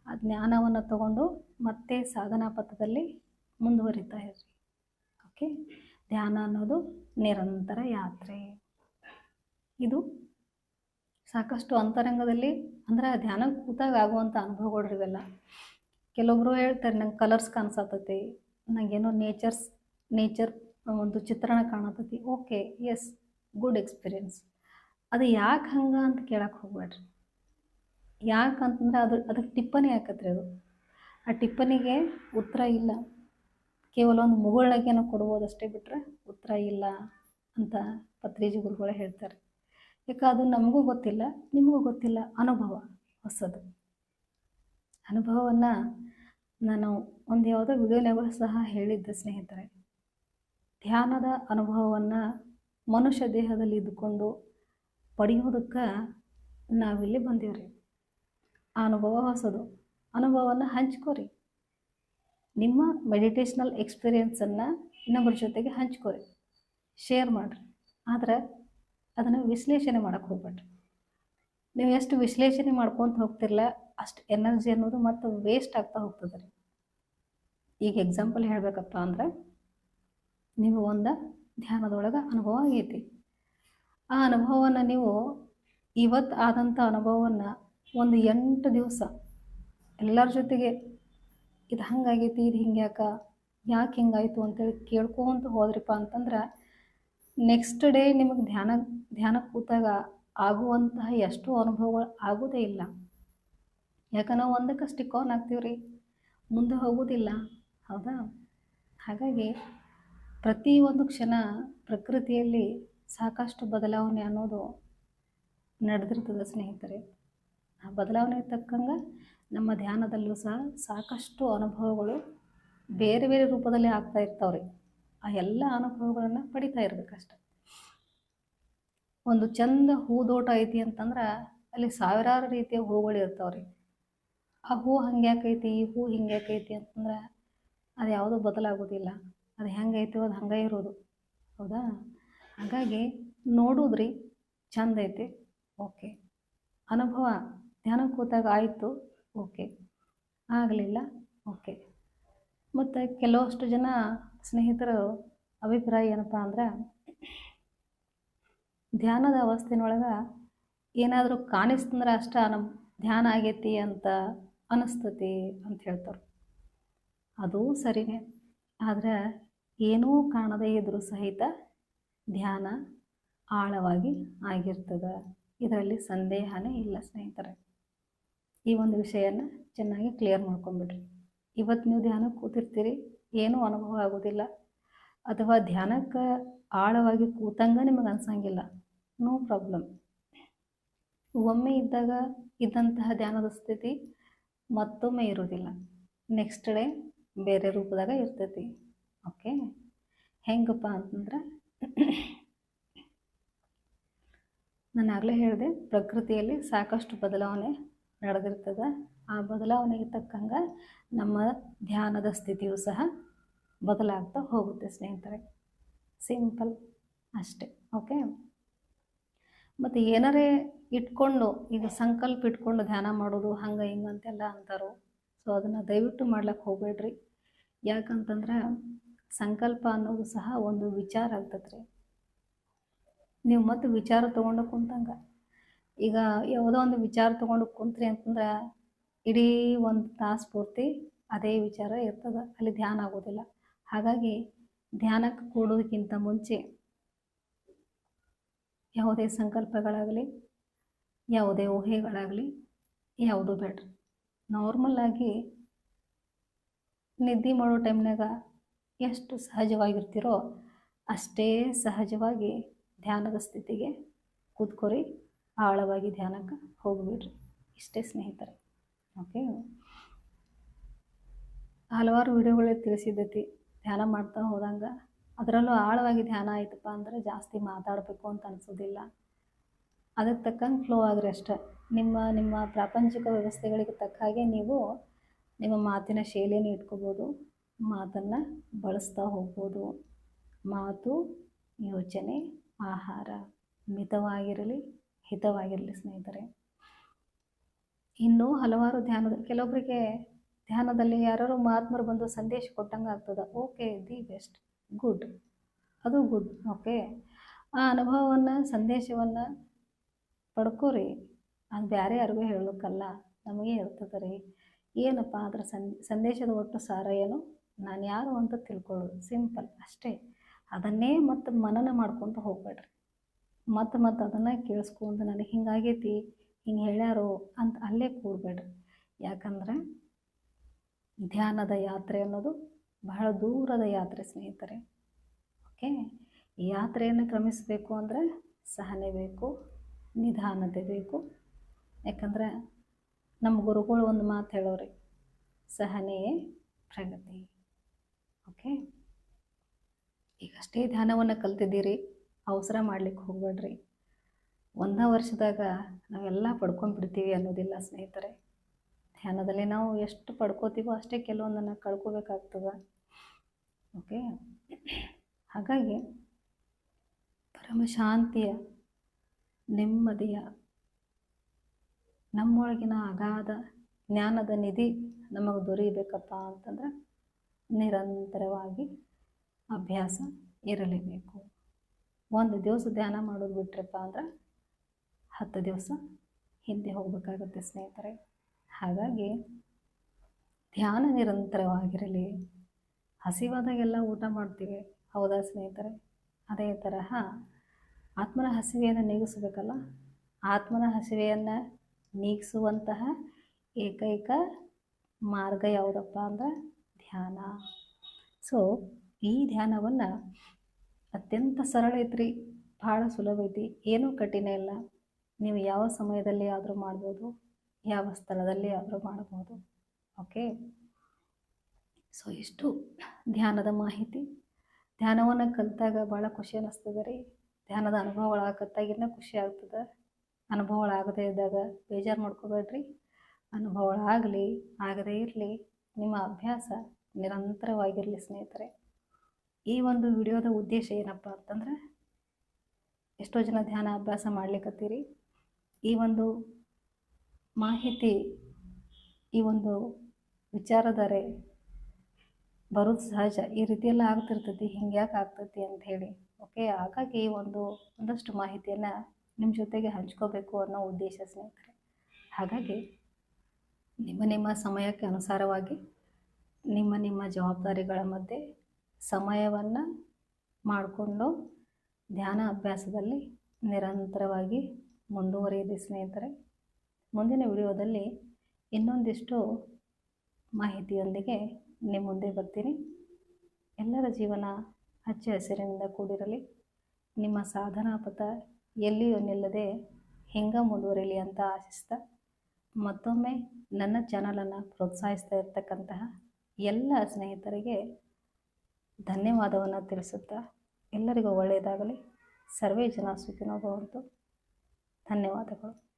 ಆ ಜ್ಞಾನವನ್ನು ತಗೊಂಡು ಮತ್ತೆ ಸಾಧನಾ ಪಥದಲ್ಲಿ ಮುಂದುವರಿತಾ ಇರ್ರಿ. ಓಕೆ ಧ್ಯಾನ ಅನ್ನೋದು ನಿರಂತರ ಯಾತ್ರೆ. ಇದು ಸಾಕಷ್ಟು ಅಂತರಂಗದಲ್ಲಿ, ಅಂದ್ರೆ ಧ್ಯಾನ ಕೂತಾಗ ಆಗುವಂಥ ಅನುಭವಗಳು ಇವೆಲ್ಲ. ಕೆಲವೊಬ್ರು ಹೇಳ್ತಾರೆ, ನಂಗೆ ಕಲರ್ಸ್ ಕಾಣಿಸತ್ತೈತಿ ನನಗೇನೋ ನೇಚರ್ಸ್ ನೇಚರ್ ಒಂದು ಚಿತ್ರಣ ಕಾಣತೈತಿ. ಓಕೆ ಎಸ್ ಗುಡ್ ಎಕ್ಸ್ಪೀರಿಯನ್ಸ್ ಅದು ಯಾಕೆ ಹಂಗೆ ಅಂತ ಕೇಳಕ್ಕೆ ಹೋಗ್ಬೇಡ್ರಿ. ಯಾಕಂತಂದ್ರೆ ಅದು, ಅದಕ್ಕೆ ಟಿಪ್ಪಣಿ ಹಾಕತ್ರಿ ಅದು. ಆ ಟಿಪ್ಪಣಿಗೆ ಉತ್ತರ ಇಲ್ಲ. ಕೇವಲ ಒಂದು ಮುಗುಳ್ನಗೆಯನ್ನು ಕೊಡ್ಬೋದಷ್ಟೇ ಬಿಟ್ಟರೆ ಉತ್ತರ ಇಲ್ಲ ಅಂತ ಪತ್ರಿಜಿ ಗುರುಗಳು ಹೇಳ್ತಾರೆ. ಯಾಕೆ ಅದು ನಮಗೂ ಗೊತ್ತಿಲ್ಲ, ನಿಮಗೂ ಗೊತ್ತಿಲ್ಲ, ಅನುಭವ ಹೊಸದು. ಅನುಭವವನ್ನು ನಾನು ಒಂದು ಯಾವುದೋ ವಿಡಿಯೋನಾಗೂ ಸಹ ಹೇಳಿದ್ದೆ, ಸ್ನೇಹಿತರೆ. ಧ್ಯಾನದ ಅನುಭವವನ್ನು ಮನುಷ್ಯ ದೇಹದಲ್ಲಿ ಇದ್ದುಕೊಂಡು ಪಡೆಯೋದಕ್ಕೆ ನಾವಿಲ್ಲಿ ಬಂದೀವ್ರಿ. ಆ ಅನುಭವ ಹೊಸದು. ಅನುಭವವನ್ನು ಹಂಚ್ಕೋರಿ. ನಿಮ್ಮ ಮೆಡಿಟೇಷ್ನಲ್ ಎಕ್ಸ್ಪೀರಿಯೆನ್ಸನ್ನು ಇನ್ನೊಬ್ಬರ ಜೊತೆಗೆ ಹಂಚ್ಕೋರಿ. ಶೇರ್ ಮಾಡಿರಿ. ಆದರೆ ಅದನ್ನು ವಿಶ್ಲೇಷಣೆ ಮಾಡೋಕ್ಕೆ ಹೋಗ್ಬೇಡ್ರಿ. ನೀವು ಎಷ್ಟು ವಿಶ್ಲೇಷಣೆ ಮಾಡ್ಕೊತ ಹೋಗ್ತಿರಲ್ಲ ಅಷ್ಟು ಎನರ್ಜಿ ಅನ್ನೋದು ಮತ್ತು ವೇಸ್ಟ್ ಆಗ್ತಾ ಹೋಗ್ತದೆ ರೀ. ಈಗ ಎಕ್ಸಾಂಪಲ್ ಹೇಳಬೇಕಪ್ಪ ಅಂದ್ರೆ ನೀವು ಒಂದು ಧ್ಯಾನದೊಳಗೆ ಅನುಭವ ಆಗೈತಿ ಆ ಅನುಭವವನ್ನು ನೀವು ಇವತ್ತು ಆದಂಥ ಅನುಭವವನ್ನು ಒಂದು ಎಂಟು ದಿವಸ ಎಲ್ಲರ ಜೊತೆಗೆ ಇದು ಹಂಗಾಗೈತಿ ಇದು ಹಿಂಗೆ ಯಾಕೆ ಯಾಕೆ ಹಿಂಗಾಯ್ತು ಅಂತೇಳಿ ಕೇಳ್ಕೊಂತ ಹೋದ್ರಿಪ್ಪ ಅಂತಂದ್ರೆ ನೆಕ್ಸ್ಟ್ ಡೇ ನಿಮಗೆ ಧ್ಯಾನ ಧ್ಯಾನ ಕೂತಾಗ ಆಗುವಂತಹ ಎಷ್ಟೋ ಅನುಭವಗಳು ಆಗೋದೇ ಇಲ್ಲ. ಯಾಕೆ ನಾವು ಒಂದಕ್ಕೆ ಸ್ಟಿಕ್ ಆನ್ ಆಗ್ತೀವಿ ರೀ ಮುಂದೆ ಹೋಗೋದಿಲ್ಲ. ಹೌದಾ? ಹಾಗಾಗಿ ಪ್ರತಿ ಒಂದು ಕ್ಷಣ ಪ್ರಕೃತಿಯಲ್ಲಿ ಸಾಕಷ್ಟು ಬದಲಾವಣೆ ಅನ್ನೋದು ನಡೆದಿರ್ತದೆ ಸ್ನೇಹಿತರೆ. ಆ ಬದಲಾವಣೆಗೆ ತಕ್ಕಂಗೆ ನಮ್ಮ ಧ್ಯಾನದಲ್ಲೂ ಸಹ ಸಾಕಷ್ಟು ಅನುಭವಗಳು ಬೇರೆ ಬೇರೆ ರೂಪದಲ್ಲಿ ಆಗ್ತಾ ಇರ್ತಾವ್ರಿ. ಆ ಎಲ್ಲ ಅನುಭವಗಳನ್ನು ಪಡಿತಾ ಇರ್ಬೇಕಷ್ಟೆ ಒಂದು ಚಂದ ಹೂದೋಟ ಐತಿ ಅಂತಂದ್ರೆ ಅಲ್ಲಿ ಸಾವಿರಾರು ರೀತಿಯ ಹೂಗಳು ಇರ್ತಾವ್ರಿ. ಆ ಹೂ ಹಂಗೆ ಯಾಕೈತಿ ಈ ಹೂ ಹಿಂಗೆ ಯಾಕೈತಿ ಅಂತಂದ್ರೆ ಅದು ಯಾವುದೂ ಬದಲಾಗೋದಿಲ್ಲ. ಅದು ಹೆಂಗೈತಿ ಅದು ಹಂಗೆ ಇರೋದು. ಹೌದಾ? ಹಾಗಾಗಿ ನೋಡೋದ್ರಿ, ಚಂದ ಐತಿ. ಓಕೆ. ಅನುಭವ ಧ್ಯಾನ ಕೂತಾಗ ಆಯಿತು. ಓಕೆ. ಆಗಲಿಲ್ಲ. ಓಕೆ. ಮತ್ತು ಕೆಲವಷ್ಟು ಜನ ಸ್ನೇಹಿತರು ಅಭಿಪ್ರಾಯ ಏನಪ್ಪ ಅಂದ್ರೆ, ಧ್ಯಾನದ ಅವಸ್ಥೆನೊಳಗೆ ಏನಾದರೂ ಕಾಣಿಸ್ತಂದ್ರೆ ಅಷ್ಟೇ ನಮ್ಮ ಧ್ಯಾನ ಆಗೈತಿ ಅಂತ ಅನಿಸ್ತತಿ ಅಂತ ಹೇಳ್ತಾರೆ ಅದು ಸರಿನೇ. ಆದರೆ ಏನೂ ಕಾಣದೇ ಇದ್ರೂ ಸಹಿತ ಧ್ಯಾನ ಆಳವಾಗಿ ಆಗಿರ್ತದೆ. ಇದರಲ್ಲಿ ಸಂದೇಹನೇ ಇಲ್ಲ ಸ್ನೇಹಿತರೆ. ಈ ಒಂದು ವಿಷಯನ ಚೆನ್ನಾಗಿ ಕ್ಲಿಯರ್ ಮಾಡ್ಕೊಂಬಿಡ್ರಿ ಇವತ್ತು ನೀವು ಧ್ಯಾನಕ್ಕೆ ಕೂತಿರ್ತೀರಿ, ಏನೂ ಅನುಭವ ಆಗೋದಿಲ್ಲ. ಅಥವಾ ಧ್ಯಾನಕ್ಕೆ ಆಳವಾಗಿ ಕೂತಂಗ ನಿಮಗೆ ಅನ್ಸಂಗಿಲ್ಲ. No problem. ಒಮ್ಮೆ ಇದ್ದಾಗ ಇದ್ದಂತಹ ಧ್ಯಾನದ ಸ್ಥಿತಿ ಮತ್ತೊಮ್ಮೆ ಇರೋದಿಲ್ಲ ನೆಕ್ಸ್ಟ್ ಡೇ ಬೇರೆ ರೂಪದಾಗ ಇರ್ತೈತಿ. ಓಕೆ ಹೆಂಗಪ್ಪ ಅಂತಂದ್ರೆ ನಾನು ಆಗಲೇ ಹೇಳಿದೆ, ಪ್ರಕೃತಿಯಲ್ಲಿ ಸಾಕಷ್ಟು ಬದಲಾವಣೆ ನಡೆದಿರ್ತದೆ. ಆ ಬದಲಾವಣೆಗೆ ತಕ್ಕಂಗೆ ನಮ್ಮ ಧ್ಯಾನದ ಸ್ಥಿತಿಯು ಸಹ ಬದಲಾಗ್ತಾ ಹೋಗುತ್ತೆ ಸ್ನೇಹಿತರೆ. ಸಿಂಪಲ್ ಅಷ್ಟೆ. ಓಕೆ ಮತ್ತು ಏನಾರೇ ಇಟ್ಕೊಂಡು, ಈಗ ಸಂಕಲ್ಪ ಇಟ್ಕೊಂಡು ಧ್ಯಾನ ಮಾಡೋದು ಹಂಗೆ ಹಿಂಗೆ ಅಂತೆಲ್ಲ ಅಂತಾರೋ ಸೊ ಅದನ್ನು ದಯವಿಟ್ಟು ಮಾಡ್ಲಿಕ್ಕೆ ಹೋಗಬೇಡ್ರಿ. ಯಾಕಂತಂದ್ರೆ ಸಂಕಲ್ಪ ಅನ್ನೋದು ಸಹ ಒಂದು ವಿಚಾರ ಆಗ್ತದೆ ರೀ ನೀವು ಮತ್ತೆ ವಿಚಾರ ತೊಗೊಂಡು ಕುಂತಂಗೆ. ಈಗ ಯಾವುದೋ ಒಂದು ವಿಚಾರ ತೊಗೊಂಡು ಕುಂತ್ರಿ ಅಂತಂದ್ರೆ ಇಡೀ ಒಂದು ತಾಸು ಪೂರ್ತಿ ಅದೇ ವಿಚಾರ ಇರ್ತದೆ, ಅಲ್ಲಿ ಧ್ಯಾನ ಆಗೋದಿಲ್ಲ. ಹಾಗಾಗಿ ಧ್ಯಾನಕ್ಕೆ ಕೂಡೋದಕ್ಕಿಂತ ಮುಂಚೆ ಯಾವುದೇ ಸಂಕಲ್ಪಗಳಾಗಲಿ ಯಾವುದೇ ಊಹೆಗಳಾಗಲಿ, ಯಾವುದೂ ಬೇಡ್ರಿ ನಾರ್ಮಲ್ಲಾಗಿ ನಿದ್ದೆ ಮಾಡೋ ಟೈಮ್ನಾಗ ಎಷ್ಟು ಸಹಜವಾಗಿರ್ತೀರೋ ಅಷ್ಟೇ ಸಹಜವಾಗಿ ಧ್ಯಾನದ ಸ್ಥಿತಿಗೆ ಕೂತ್ಕೊರಿ, ಆಳವಾಗಿ ಧ್ಯಾನಕ್ಕೆ ಹೋಗ್ಬಿಡ್ರಿ. ಇಷ್ಟೇ ಸ್ನೇಹಿತರೆ. ಓಕೆ ಹಲವಾರು ವಿಡಿಯೋಗಳೇ ತಿಳಿಸಿದ್ದೈತಿ. ಧ್ಯಾನ ಮಾಡ್ತಾ ಹೋದಂಗೆ. ಅದರಲ್ಲೂ ಆಳವಾಗಿ ಧ್ಯಾನ ಆಯ್ತಪ್ಪ ಅಂದ್ರೆ ಜಾಸ್ತಿ ಮಾತಾಡಬೇಕು ಅಂತ ಅನಿಸೋದಿಲ್ಲ. ಅದಕ್ಕೆ ತಕ್ಕಂಗೆ ಫ್ಲೋ ಆಗ್ರಿ ಅಷ್ಟೆ. ನಿಮ್ಮ ನಿಮ್ಮ ಪ್ರಾಪಂಚಿಕ ವ್ಯವಸ್ಥೆಗಳಿಗೆ ತಕ್ಕ ಹಾಗೆ ನೀವು ನಿಮ್ಮ ಮಾತಿನ ಶೈಲಿಯನ್ನು ಇಟ್ಕೋಬೋದು, ಮಾತನ್ನು ಬಳಸ್ತಾ ಹೋಗ್ಬೋದು. ಮಾತು, ಯೋಚನೆ, ಆಹಾರ, ಮಿತವಾಗಿರಲಿ, ಹಿತವಾಗಿರಲಿ ಸ್ನೇಹಿತರೆ. ಇನ್ನೂ ಹಲವಾರು ಧ್ಯಾನದ ಕೆಲವೊಬ್ಬರಿಗೆ ಧ್ಯಾನದಲ್ಲಿ ಯಾರು ಮಹಾತ್ಮರು ಬಂದು ಸಂದೇಶ ಕೊಟ್ಟಂಗೆ ಆಗ್ತದೆ. ಓಕೆ ದಿ ಬೆಸ್ಟ್ ಗುಡ್ ಅದು ಗುಡ್ ಓಕೆ ಆ ಅನುಭವವನ್ನು, ಸಂದೇಶವನ್ನು ಪಡ್ಕೋರಿ. ಅದು ಬೇರೆ ಯಾರಿಗೂ ಹೇಳೋಕ್ಕಲ್ಲ ನಮಗೆ ಇರ್ತದೆ ರೀ. ಏನಪ್ಪ ಅದ್ರ ಸಂದೇಶದ ಒಟ್ಟು ಸಾರ ಏನು? ನಾನು ಯಾರು ಅಂತ ತಿಳ್ಕೊಳ್ಳೋದು, ಸಿಂಪಲ್ ಅಷ್ಟೇ. ಅದನ್ನೇ ಮತ್ತು ಮನನ ಮಾಡ್ಕೊತ ಹೋಗ್ಬೇಡ್ರಿ. ಮತ್ತು ಮತ್ತೆ ಅದನ್ನು ಕೇಳಿಸ್ಕೊಂಡು ನನಗೆ ಹಿಂಗಾಗೈತಿ, ಹಿಂಗೆ ಹೇಳ್ಯಾರೋ ಅಂತ ಅಲ್ಲೇ ಕೂಡಬೇಡ್ರಿ. ಯಾಕಂದ್ರೆ ಧ್ಯಾನದ ಯಾತ್ರೆ ಅನ್ನೋದು ಬಹಳ ದೂರದ ಯಾತ್ರೆ ಸ್ನೇಹಿತರೆ. ಓಕೆ? ಯಾತ್ರೆಯನ್ನು ಕ್ರಮಿಸಬೇಕು ಅಂದರೆ ಸಹನೆ ಬೇಕು ನಿಧಾನತೆ ಬೇಕು ಯಾಕಂದ್ರೆ ನಮ್ಮ ಗುರುಗಳು ಒಂದು ಮಾತು ಹೇಳೋರಿ ಸಹನೆಯೇ ಪ್ರಗತಿ. ಓಕೆ? ಈಗಷ್ಟೇ ಧ್ಯಾನವನ್ನು ಕಲ್ತಿದ್ದೀರಿ, ಅವಸರ ಮಾಡ್ಲಿಕ್ಕೆ ಹೋಗಬೇಡ್ರಿ. ಒಂದೇ ವರ್ಷದಾಗ ನಾವೆಲ್ಲ ಪಡ್ಕೊಂಡ್ಬಿಡ್ತೀವಿ ಅನ್ನೋದಿಲ್ಲ ಸ್ನೇಹಿತರೆ. ಧ್ಯಾನದಲ್ಲಿ ನಾವು ಎಷ್ಟು ಪಡ್ಕೋತೀವೋ ಅಷ್ಟೇ ಕೆಲವೊಂದನ್ನು ಕಳ್ಕೊಬೇಕಾಗ್ತದೆ. ಓಕೆ? ಹಾಗಾಗಿ ಪರಮ ಶಾಂತಿಯ ನೆಮ್ಮದಿಯ, ನಮ್ಮೊಳಗಿನ ಅಗಾಧ ಜ್ಞಾನದ ನಿಧಿ ನಮಗೆ ದೊರೆಯಬೇಕಪ್ಪ ಅಂತಂದ್ರೆ ನಿರಂತರವಾಗಿ ಅಭ್ಯಾಸ ಇರಲೇಬೇಕು. ಒಂದು ದಿವಸ ಧ್ಯಾನ ಮಾಡೋದು ಬಿಟ್ರಪ್ಪ ಅಂದ್ರೆ ಹತ್ತು ದಿವಸ ಹಿಂದೆ ಹೋಗಬೇಕಾಗುತ್ತೆ ಸ್ನೇಹಿತರೆ. ಹಾಗಾಗಿ ಧ್ಯಾನ ನಿರಂತರವಾಗಿರಲಿ. ಹಸಿವಾದಾಗೆಲ್ಲ ಊಟ ಮಾಡ್ತೀವಿ. ಹೌದಾ ಸ್ನೇಹಿತರೆ? ಅದೇ ತರಹ ಆತ್ಮನ ಹಸಿವೆಯನ್ನು ನೀಗಿಸಬೇಕಲ್ಲ? ಆತ್ಮನ ಹಸಿವೆಯನ್ನು ನೀಗಿಸುವಂತಹ ಏಕೈಕ ಮಾರ್ಗ ಯಾವುದಪ್ಪ ಅಂದ್ರೆ ಧ್ಯಾನ. ಸೊ ಈ ಧ್ಯಾನವನ್ನು ಅತ್ಯಂತ ಸರಳ ಐತ್ರಿ, ಭಾಳ ಸುಲಭ ಐತಿ. ಏನೂ ಕಠಿಣ ಇಲ್ಲ. ನೀವು ಯಾವ ಸಮಯದಲ್ಲಿ ಆದರೂ ಮಾಡ್ಬೋದು, ಯಾವ ಸ್ಥಳದಲ್ಲಿ ಆದರೂ ಮಾಡ್ಬೋದು. ಓಕೆ ಸೊ ಇಷ್ಟು ಧ್ಯಾನದ ಮಾಹಿತಿ. ಧ್ಯಾನವನ್ನು ಕಲಿತಾಗ ಭಾಳ ಖುಷಿ ಅನ್ನಿಸ್ತದೆ ರೀ. ಧ್ಯಾನದ ಅನುಭವಗಳಾಗತ್ತಾಗಿನ ಖುಷಿ ಆಗ್ತದೆ. ಅನುಭವಗಳಾಗದೇ ಇದ್ದಾಗ ಬೇಜಾರು ಮಾಡ್ಕೋಬೇಡ್ರಿ. ಅನುಭವಗಳಾಗಲಿ ಆಗದೇ ಇರಲಿ, ನಿಮ್ಮ ಅಭ್ಯಾಸ ನಿರಂತರವಾಗಿರಲಿ ಸ್ನೇಹಿತರೆ. ಈ ಒಂದು ವಿಡಿಯೋದ ಉದ್ದೇಶ ಏನಪ್ಪ ಅಂತಂದ್ರೆ, ಎಷ್ಟೋ ಜನ ಧ್ಯಾನ ಅಭ್ಯಾಸ ಮಾಡ್ಲಿಕ್ಕತ್ತೀರಿ ಈ ಒಂದು ಮಾಹಿತಿ, ಈ ಒಂದು ವಿಚಾರಧಾರೆ ಬರೋದು ಸಹಜ. ಈ ರೀತಿಯೆಲ್ಲ ಆಗ್ತಿರ್ತೈತಿ. ಹಿಂಗೆ ಯಾಕೆ ಆಗ್ತೈತಿ ಹೇಳಿ. ಓಕೆ ಹಾಗಾಗಿ ಒಂದು ಒಂದಷ್ಟು ಮಾಹಿತಿಯನ್ನು ನಿಮ್ಮ ಜೊತೆಗೆ ಹಂಚ್ಕೋಬೇಕು ಅನ್ನೋ ಉದ್ದೇಶ ಸ್ನೇಹಿತರೆ. ಹಾಗಾಗಿ ನಿಮ್ಮ ನಿಮ್ಮ ಸಮಯಕ್ಕೆ ಅನುಸಾರವಾಗಿ ನಿಮ್ಮ ನಿಮ್ಮ ಜವಾಬ್ದಾರಿಗಳ ಮಧ್ಯೆ ಸಮಯವನ್ನು ಮಾಡಿಕೊಂಡು ಧ್ಯಾನ ಅಭ್ಯಾಸದಲ್ಲಿ ನಿರಂತರವಾಗಿ ಮುಂದುವರಿಯಿರಿ ಸ್ನೇಹಿತರೆ. ಮುಂದಿನ ವಿಡಿಯೋದಲ್ಲಿ ಇನ್ನೊಂದಿಷ್ಟು ಮಾಹಿತಿಯೊಂದಿಗೆ ನಿಮ್ಮ ಮುಂದೆ ಬರ್ತೀನಿ. ಎಲ್ಲರ ಜೀವನ ಹಚ್ಚ ಹಸಿರಿನಿಂದ ಕೂಡಿರಲಿ. ನಿಮ್ಮ ಸಾಧನಾ ಪಥ ಎಲ್ಲಿಯೂ ನಿಲ್ಲದೆ ಹೆಂಗ ಮುಂದುವರಿಲಿ ಅಂತ ಆಶಿಸ್ತಾ, ಮತ್ತೊಮ್ಮೆ ನನ್ನ ಚಾನಲನ್ನು ಪ್ರೋತ್ಸಾಹಿಸ್ತಾ ಇರ್ತಕ್ಕಂತಹ ಎಲ್ಲ ಸ್ನೇಹಿತರಿಗೆ ಧನ್ಯವಾದವನ್ನು ತಿಳಿಸುತ್ತಾ, ಎಲ್ಲರಿಗೂ ಒಳ್ಳೆಯದಾಗಲಿ. ಸರ್ವೇ ಜನ ಸುಖಿನೋ ಧನ್ಯವಾದಗಳು.